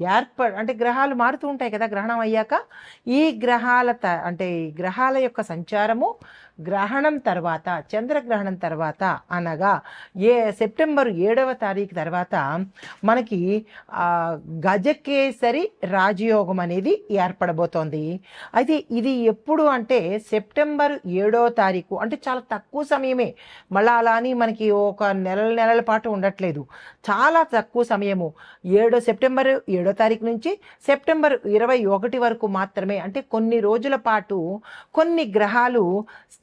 ఏర్ప అంటే గ్రహాలు మారుతూ ఉంటాయి కదా గ్రహణం అయ్యాక ఈ గ్రహాల త అంటే ఈ గ్రహాల యొక్క సంచారము గ్రహణం తర్వాత చంద్రగ్రహణం తర్వాత అనగా ఏ సెప్టెంబర్ ఏడవ తారీఖు తర్వాత మనకి గజకేసరి రాజయోగం అనేది ఏర్పడబోతోంది. అయితే ఇది ఎప్పుడు అంటే సెప్టెంబర్ ఏడో తారీఖు అంటే చాలా తక్కువ సమయమే. మళ్ళీ అలా అని మనకి ఒక నెలల నెలల పాటు ఉండట్లేదు. చాలా తక్కువ సమయము. ఏడో సెప్టెంబర్ ఏడో తారీఖు నుంచి సెప్టెంబర్ ఇరవై ఒకటి వరకు మాత్రమే. అంటే కొన్ని రోజుల పాటు కొన్ని గ్రహాలు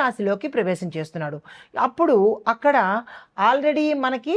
రాశిలోకి ప్రవేశం చేస్తున్నాడు. అప్పుడు అక్కడ ఆల్రెడీ మనకి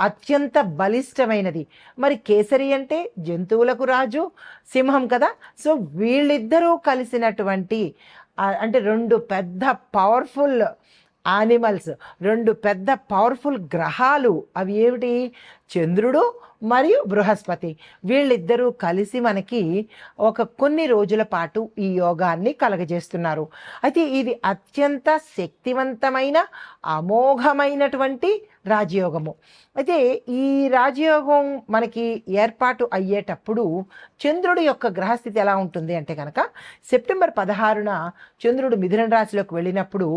అత్యంత బలిష్టమైనది. మరి కేసరి అంటే జంతువులకు రాజు సింహం కదా? సో వీళ్ళిద్దరూ కలిసినటువంటి అంటే రెండు పెద్ద పవర్ఫుల్ యానిమల్స్ రెండు పెద్ద పవర్ఫుల్ గ్రహాలు. అవి ఏమిటి? చంద్రుడు మరియు బృహస్పతి. వీళ్ళిద్దరూ కలిసి మనకి ఒక కొన్ని రోజుల పాటు ఈ యోగాన్ని కలగజేస్తున్నారు. అయితే ఇది అత్యంత శక్తివంతమైన అమోఘమైనటువంటి రాజయోగము. అయితే ఈ రాజయోగం మనకి ఏర్పాటు అయ్యేటప్పుడు చంద్రుడి యొక్క గ్రహస్థితి ఎలా ఉంటుంది అంటే కనుక సెప్టెంబర్ పదహారున చంద్రుడు మిథున రాశిలోకి వెళ్ళినప్పుడు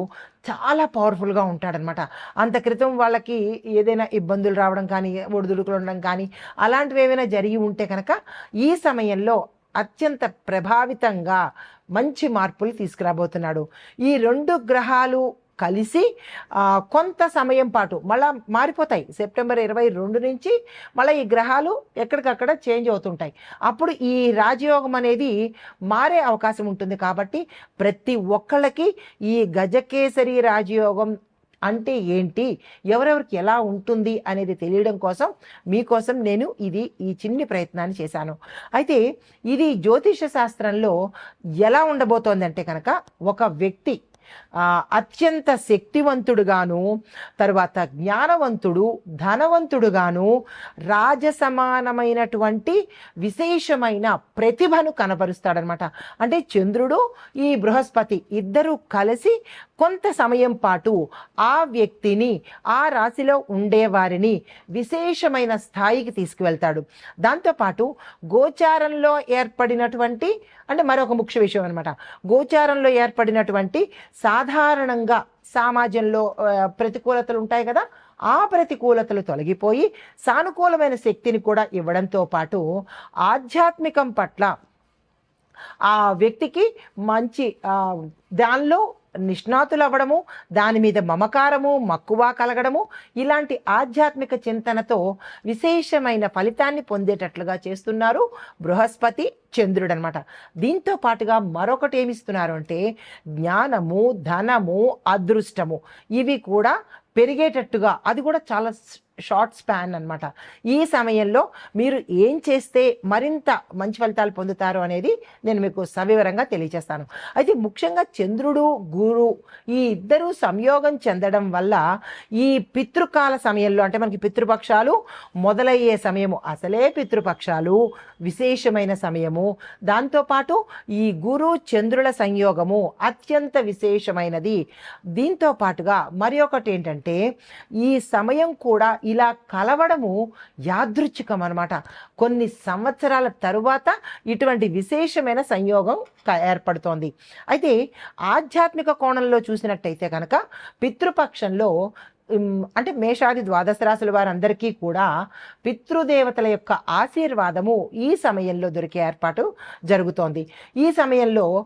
చాలా పవర్ఫుల్గా ఉంటాడనమాట. అంత క్రితం వాళ్ళకి ఏదైనా ఇబ్బందులు రావడం కానీ ఒడిదుడుకులు ఉండడం కానీ అలాంటివి ఏమైనా జరిగి ఉంటే కనుక ఈ సమయంలో అత్యంత ప్రభావితంగా మంచి మార్పులు తీసుకురాబోతున్నాడు. ఈ రెండు గ్రహాలు కలిసి కొంత సమయం పాటు మళ్ళా మారిపోతాయి. సెప్టెంబర్ ఇరవై రెండు నుంచి మళ్ళీ ఈ గ్రహాలు ఎక్కడికక్కడ చేంజ్ అవుతుంటాయి. అప్పుడు ఈ రాజయోగం అనేది మారే అవకాశం ఉంటుంది కాబట్టి ప్రతి ఒక్కళ్ళకి ఈ గజకేసరి రాజయోగం అంటే ఏంటి? ఎవరెవరికి ఎలా ఉంటుంది అనేది తెలియడం కోసం మీకోసం నేను ఇది ఈ చిన్ని ప్రయత్నాన్ని చేశాను. అయితే ఇది జ్యోతిష శాస్త్రంలో ఎలా ఉండబోతోంది అంటే కనుక ఒక వ్యక్తి అత్యంత శక్తివంతుడుగాను తర్వాత జ్ఞానవంతుడు ధనవంతుడుగాను రాజసమానమైనటువంటి విశేషమైన ప్రతిభను కనబరుస్తాడనమాట. అంటే చంద్రుడు ఈ బృహస్పతి ఇద్దరు కలిసి కొంత సమయం పాటు ఆ వ్యక్తిని ఆ రాశిలో ఉండేవారిని విశేషమైన స్థాయికి తీసుకువెళ్తాడు. దాంతోపాటు గోచారంలో ఏర్పడినటువంటి అంటే మరొక ముఖ్య విషయం అనమాట గోచారంలో ఏర్పడినటువంటి సాధారణంగా సమాజంలో ప్రతికూలతలు ఉంటాయి కదా ఆ ప్రతికూలతలు తొలగిపోయి సానుకూలమైన శక్తిని కూడా ఇవ్వడంతో పాటు ఆధ్యాత్మికం పట్ల ఆ వ్యక్తికి మంచి దానిలో నిష్ణాతులు అవ్వడము దాని మీద మమకారము మక్కువ కలగడము ఇలాంటి ఆధ్యాత్మిక చింతనతో విశేషమైన ఫలితాన్ని పొందేటట్లుగా చేస్తున్నారు బృహస్పతి చంద్రుడు అనమాట దీంతో పాటుగా మరొకటి ఏమిస్తున్నారు అంటే జ్ఞానము ధనము అదృష్టము ఇవి కూడా పెరిగేటట్టుగా అది కూడా చాలా షార్ట్ స్పాన్ అన్నమాట. ఈ సమయంలో మీరు ఏం చేస్తే మరింత మంచి ఫలితాలు పొందుతారు అనేది నేను మీకు సవివరంగా తెలియజేస్తాను. అయితే ముఖ్యంగా చంద్రుడు గురు ఈ ఇద్దరు సంయోగం చెందడం వల్ల ఈ పితృకాల సమయంలో అంటే మనకి పితృపక్షాలు మొదలయ్యే సమయము అసలే పితృపక్షాలు విశేషమైన సమయము. దాంతోపాటు ఈ గురు చంద్రుల సంయోగము అత్యంత విశేషమైనది. దీంతో పాటుగా మరి ఒకటి ఏంటంటే ఈ సమయం కూడా ఇలా కలవడము యాదృచ్ఛికం అనమాట కొన్ని సంవత్సరాల తరువాత ఇటువంటి విశేషమైన సంయోగం క- ఏర్పడుతోంది. అయితే ఆధ్యాత్మిక కోణంలో చూసినట్టయితే కనుక పితృపక్షంలో అంటే మేషాది ద్వాదశ రాశుల వారందరికీ కూడా పితృదేవతల యొక్క ఆశీర్వాదము ఈ సమయంలో దొరికే ఏర్పాటు జరుగుతోంది. ఈ సమయంలో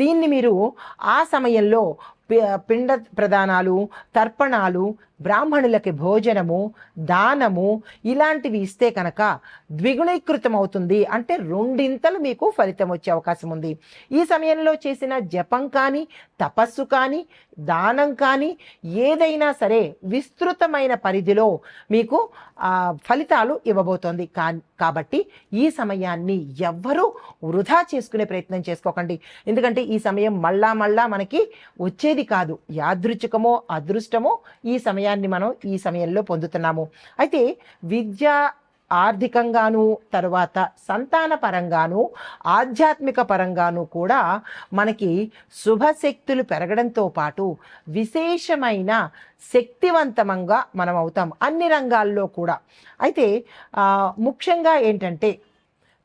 దీన్ని మీరు ఆ సమయంలో పిండ ప్రదానాలు తర్పణాలు బ్రాహ్మణులకి భోజనము దానము ఇలాంటివి ఇస్తే కనుక ద్విగుణీకృతం అవుతుంది అంటే రెండింతలు మీకు ఫలితం వచ్చే అవకాశం ఉంది. ఈ సమయంలో చేసిన జపం కానీ తపస్సు కానీ దానం కానీ ఏదైనా సరే విస్తృతమైన పరిధిలో మీకు ఫలితాలు ఇవ్వబోతోంది. కా కాబట్టి ఈ సమయాన్ని ఎవ్వరూ వృధా చేసుకునే ప్రయత్నం చేసుకోకండి. ఎందుకంటే ఈ సమయం మళ్ళా మళ్ళా మనకి వచ్చేది కాదు. యాదృచ్ఛికమో అదృష్టమో ఈ సమయాన్ని మనం ఈ సమయంలో పొందుతున్నాము. అయితే విద్య ఆర్థికంగాను తరువాత సంతాన పరంగాను ఆధ్యాత్మిక పరంగాను కూడా మనకి శుభశక్తులు పెరగడంతో పాటు విశేషమైన శక్తివంతమంగా మనం అవుతాం అన్ని రంగాల్లో కూడా. అయితే ముఖ్యంగా ఏంటంటే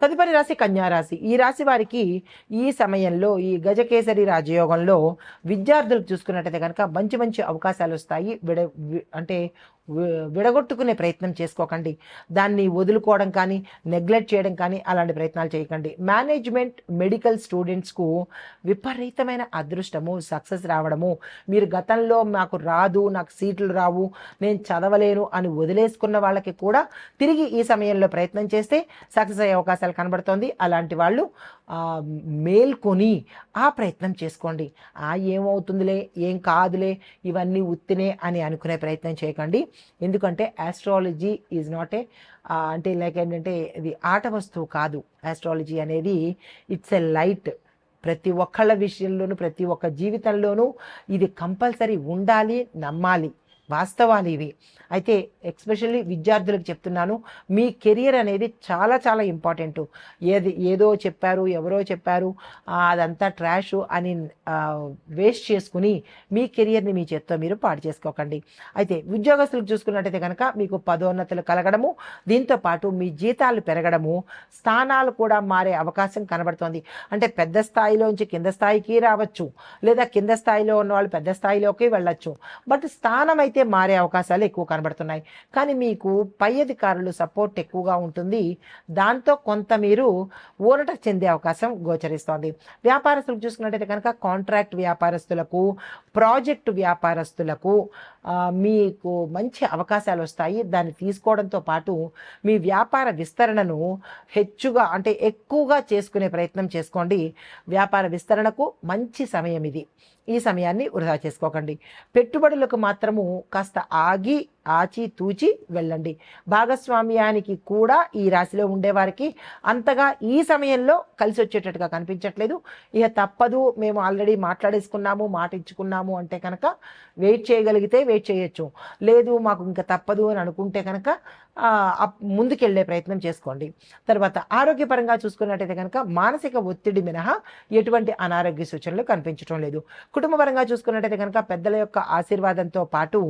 తదుపరి రాశి కన్యా రాశి ఈ రాశి వారికి ఈ సమయంలో ఈ గజకేసరి రాజయోగంలో విద్యార్థులకు చూసుకున్నట్టయితే కనుక మంచి మంచి అవకాశాలు వస్తాయి. విడ అంటే విడగొట్టుకునే ప్రయత్నం చేసుకోకండి. దాన్ని వదులుకోవడం కానీ నెగ్లెక్ట్ చేయడం కానీ అలాంటి ప్రయత్నాలు చేయకండి. మేనేజ్మెంట్ మెడికల్ స్టూడెంట్స్కు విపరీతమైన అదృష్టము సక్సెస్ రావడము. మీరు గతంలో నాకు రాదు నాకు సీట్లు రావు నేను చదవలేను అని వదిలేసుకున్న వాళ్ళకి కూడా తిరిగి ఈ సమయంలో ప్రయత్నం చేస్తే సక్సెస్ అయ్యే అవకాశాలు కనబడుతోంది. అలాంటి వాళ్ళు మేల్కొని ఆ ప్రయత్నం చేసుకోండి. ఆ ఏమవుతుందిలే ఏం కాదులే ఇవన్నీ ఉత్తినే అని అనుకునే ప్రయత్నం చేయకండి. ఎందుకంటే ఆస్ట్రాలజీ ఈజ్ నాట్ ఏ అంటే లైక్ ఏంటంటే ఇది ఆట వస్తువు కాదు. ఆస్ట్రాలజీ అనేది ఇట్స్ ఎ లైట్ ప్రతి ఒక్కళ్ళ విషయంలోనూ ప్రతి ఒక్క జీవితంలోనూ ఇది కంపల్సరీ ఉండాలి నమ్మాలి. వాస్తవాలు ఇవి. అయితే ఎక్స్పెషల్లీ విద్యార్థులకు చెప్తున్నాను మీ కెరియర్ అనేది చాలా చాలా ఇంపార్టెంట్. ఏది ఏదో చెప్పారు ఎవరో చెప్పారు అదంతా ట్రాష్ అని వేస్ట్ చేసుకుని మీ కెరియర్ని మీ చేత్తో మీరు పాడు చేసుకోకండి. అయితే ఉద్యోగస్తులకు చూసుకున్నట్టయితే కనుక మీకు పదోన్నతులు కలగడము దీంతో పాటు మీ జీతాలు పెరగడము స్థానాలు కూడా మారే అవకాశం కనబడుతోంది. అంటే పెద్ద స్థాయిలోంచి కింద స్థాయికి రావచ్చు లేదా కింద స్థాయిలో ఉన్న వాళ్ళు పెద్ద స్థాయిలోకి వెళ్ళొచ్చు. బట్ స్థానం అయితే అయితే మారే అవకాశాలు ఎక్కువ కనబడుతున్నాయి. కానీ మీకు పై అధికారులు సపోర్ట్ ఎక్కువగా ఉంటుంది. దాంతో కొంత మీరు ఊరట చెందే అవకాశం గోచరిస్తోంది. వ్యాపారస్తులకు చూసుకున్నట్టయితే కనుక కాంట్రాక్ట్ వ్యాపారస్తులకు ప్రాజెక్టు వ్యాపారస్తులకు మీకు మంచి అవకాశాలు వస్తాయి. దాన్ని తీసుకోవడంతో పాటు మీ వ్యాపార విస్తరణను హెచ్చుగా అంటే ఎక్కువగా చేసుకునే ప్రయత్నం చేసుకోండి. వ్యాపార విస్తరణకు మంచి సమయం ఇది. ఈ సమయాన్ని వృధా చేసుకోకండి. పెట్టుబడులకు మాత్రము casta ági ఆచితూచి వెళ్ళండి. భాగస్వామ్యానికి కూడా ఈ రాశిలో ఉండేవారికి అంతగా ఈ సమయంలో కలిసి వచ్చేటట్టుగా కనిపించట్లేదు. ఇక తప్పదు మేము ఆల్రెడీ మాట్లాడేసుకున్నాము మాట ఇచ్చుకున్నాము అంటే కనుక వెయిట్ చేయగలిగితే వెయిట్ చేయొచ్చు. లేదు మాకు ఇంకా తప్పదు అని అనుకుంటే కనుక ముందుకెళ్ళే ముందుకెళ్ళే ప్రయత్నం చేసుకోండి. తర్వాత ఆరోగ్యపరంగా చూసుకున్నట్టయితే కనుక మానసిక ఒత్తిడి మినహా ఎటువంటి అనారోగ్య సూచనలు కనిపించడం లేదు. కుటుంబపరంగా చూసుకున్నట్టయితే కనుక పెద్దల యొక్క ఆశీర్వాదంతో పాటు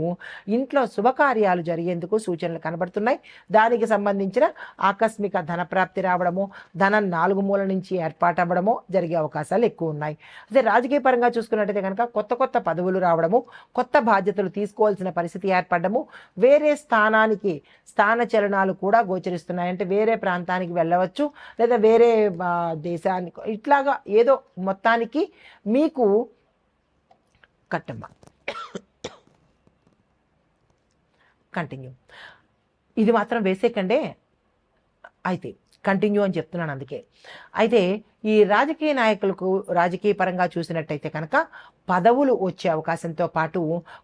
ఇంట్లో శుభకార్య శుభకార్యాలు జరిగేందుకు సూచనలు కనబడుతున్నాయి. దానికి సంబంధించిన ఆకస్మిక ధనప్రాప్తి రావడము ధనం నాలుగు మూల నుంచి ఏర్పాటు అవ్వడము జరిగే అవకాశాలు ఎక్కువ ఉన్నాయి. అదే రాజకీయ పరంగా చూసుకున్నట్టయితే కనుక కొత్త కొత్త పదవులు రావడము కొత్త బాధ్యతలు తీసుకోవాల్సిన పరిస్థితి ఏర్పడము వేరే స్థానానికి స్థాన చలనాలు కూడా గోచరిస్తున్నాయి. అంటే వేరే ప్రాంతానికి వెళ్ళవచ్చు లేదా వేరే దేశానికి ఇట్లాగా ఏదో మొత్తానికి మీకు కట్టమ్మ. కంటిన్యూ ఇది మాత్రం వేసేకండే అయితే. కంటిన్యూ అని చెప్తున్నాను అందుకే. అయితే ఈ రాజకీయ నాయకులకు రాజకీయ పరంగా చూసినట్టయితే కనుక పదవులు వచ్చే అవకాశంతో పాటు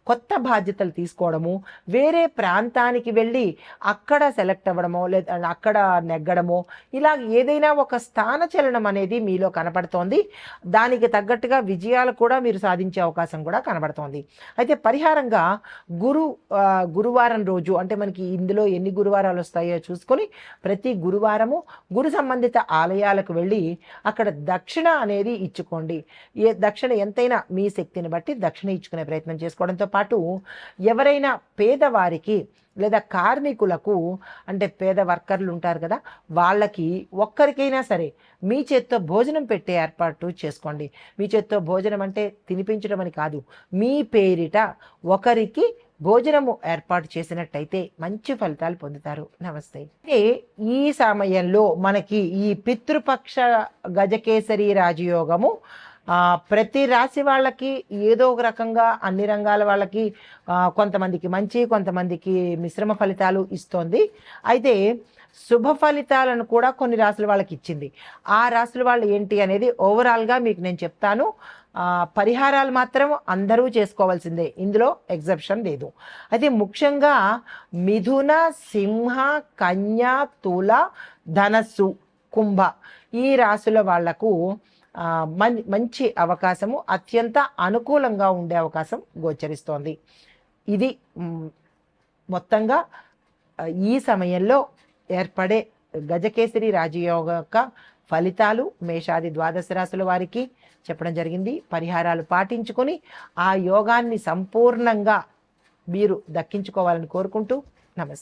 కొత్త బాధ్యతలు తీసుకోవడము వేరే ప్రాంతానికి వెళ్ళి అక్కడ సెలెక్ట్ అవ్వడమో లేదా అక్కడ నెగ్గడమో ఇలా ఏదైనా ఒక స్థాన చలనం అనేది మీలో కనపడుతోంది. దానికి తగ్గట్టుగా విజయాలు కూడా మీరు సాధించే అవకాశం కూడా కనబడుతోంది. అయితే పరిహారంగా గురు గురువారం రోజు అంటే మనకి ఇందులో ఎన్ని గురువారాలు వస్తాయో చూసుకొని ప్రతి గురువారము గురు సంబంధిత ఆలయాలకు వెళ్ళి అక్కడ దక్షిణ అనేది ఇచ్చుకోండి. ఏ దక్షిణ ఎంతైనా మీ శక్తిని బట్టి దక్షిణ ఇచ్చుకునే ప్రయత్నం చేసుకోవడంతో పాటు ఎవరైనా పేదవారికి లేదా కార్మికులకు అంటే పేద వర్కర్లు ఉంటారు కదా వాళ్ళకి ఒక్కరికైనా సరే మీ చేత్తో భోజనం పెట్టే ఏర్పాటు చేసుకోండి. మీ చేత్తో భోజనం అంటే తినిపించడం అని కాదు. మీ పేరిట ఒకరికి భోజనము ఏర్పాటు చేసినట్టయితే మంచి ఫలితాలు పొందుతారు. నమస్తే. అయితే ఈ సమయంలో మనకి ఈ పితృపక్ష గజకేసరి రాజయోగము ప్రతి రాశి వాళ్ళకి ఏదో ఒక రకంగా అన్ని రంగాల వాళ్ళకి కొంతమందికి మంచి కొంతమందికి మిశ్రమ ఫలితాలు ఇస్తోంది. అయితే శుభ ఫలితాలను కూడా కొన్ని రాసుల వాళ్ళకి ఇచ్చింది. ఆ రాసుల వాళ్ళు ఏంటి అనేది ఓవరాల్గా మీకు నేను చెప్తాను. పరిహారాలు మాత్రం అందరూ చేసుకోవాల్సిందే. ఇందులో ఎగ్జెప్షన్ లేదు. అయితే ముఖ్యంగా మిథున సింహ కన్య తుల ధనస్సు కుంభ ఈ రాశుల వాళ్ళకు మన్- మంచి అవకాశము అత్యంత అనుకూలంగా ఉండే అవకాశం గోచరిస్తోంది. ఇది మొత్తంగా ఈ సమయంలో ఏర్పడే గజకేసరి రాజయోగ యొక్క ఫలితాలు మేషాది ద్వాదశ రాశుల వారికి చెప్పడం జరిగింది. పరిహారాలు పాటించుకొని ఆ యోగాన్ని సంపూర్ణంగా మీరు దక్కించుకోవాలని కోరుకుంటూ నమస్తే.